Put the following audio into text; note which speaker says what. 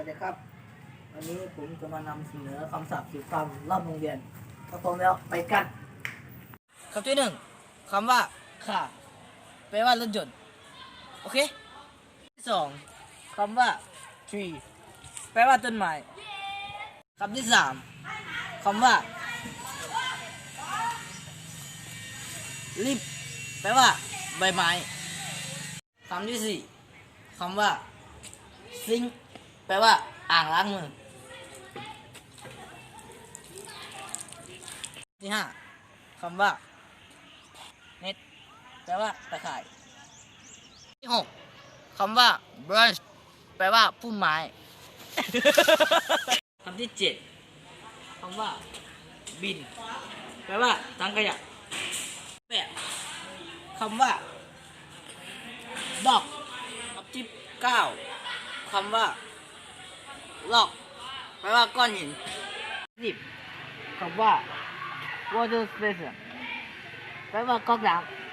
Speaker 1: วัสดีครับ วันนี้ผมจะมานำเสนอคำศัพท์สิบคำรอบโรงเรียนถ้าพร้อมแล้วไปกันคำที่หนึ่งคำว่าค่ะแปลว่ารถยนต์โอเคที่สองคำว่า tree แปลว่าต้นไม้คำที่สามคำว่า ลิฟแปลว่าใบไม้คำที่สี่คำว่า ซิงค์ แปลว่า อ่างล้างมือ ที่ห้าคำว่าเน็ตแปลว่าตะข่าย ที่หกคำว่า branch แปลว่าพุ่มไม้ คำที่เจ็ดคำว่า บิน แปลว่าถังขยะแปดคำว่าดอกคำที่เก้าคำว่า ลอกแปลว่าก้อนหินสิบคำว่า water station แปลว่าก๊อกน้ำ